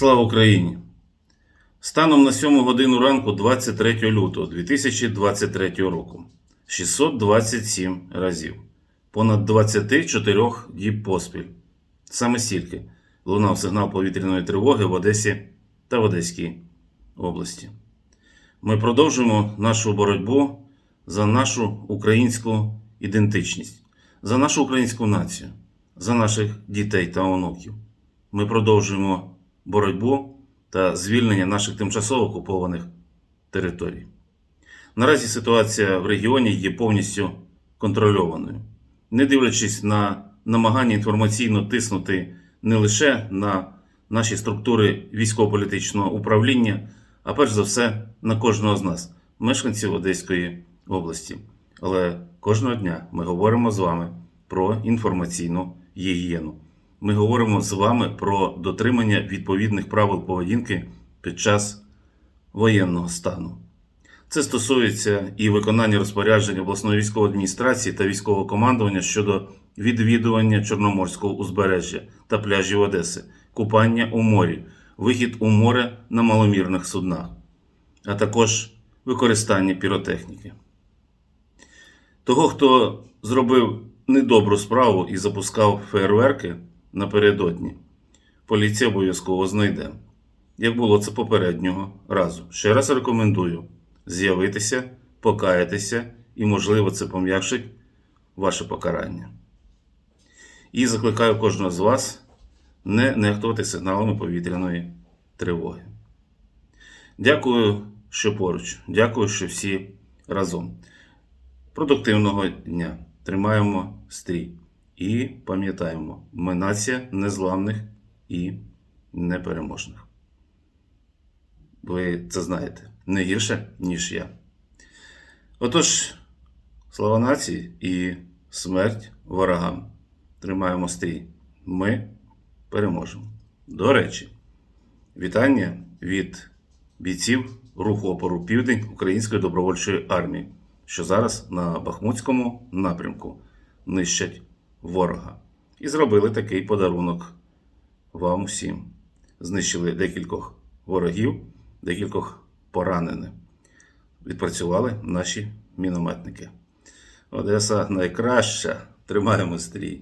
Слава Україні! Станом на 7 годину ранку 23 лютого 2023 року 627 разів, понад 24 діб поспіль. Саме стільки лунав сигнал повітряної тривоги в Одесі та в Одеській області. Ми продовжуємо нашу боротьбу за нашу українську ідентичність, за нашу українську націю, за наших дітей та онуків. Ми продовжуємо боротьбу та звільнення наших тимчасово окупованих територій. Наразі ситуація в регіоні є повністю контрольованою, не дивлячись на намагання інформаційно тиснути не лише на наші структури військово-політичного управління, а перш за все на кожного з нас, мешканців Одеської області. Але кожного дня ми говоримо з вами про інформаційну гігієну. Ми говоримо з вами про дотримання відповідних правил поведінки під час воєнного стану. Це стосується і виконання розпоряджень обласної військової адміністрації та військового командування щодо відвідування Чорноморського узбережжя та пляжів Одеси, купання у морі, вихід у море на маломірних суднах, а також використання піротехніки. Того, хто зробив недобру справу і запускав фейерверки напередодні, поліція обов'язково знайде. Як було це попереднього разу. Ще раз рекомендую з'явитися, покаятися і, можливо, це пом'якшить ваше покарання. І закликаю кожного з вас не нехтувати сигналами повітряної тривоги. Дякую, що поруч. Дякую, що всі разом. Продуктивного дня. Тримаємо стрій. І пам'ятаємо, ми нація незламних і непереможних. Ви це знаєте не гірше, ніж я. Отож, слава нації і смерть ворогам. Тримаємо стрій. Ми переможемо. До речі, вітання від бійців руху опору Південь Української добровольчої армії, що зараз на Бахмутському напрямку нищать ворога. І зробили такий подарунок вам усім. Знищили декількох ворогів, декількох поранених. Відпрацювали наші мінометники. Одеса найкраща. Тримаємо стрій.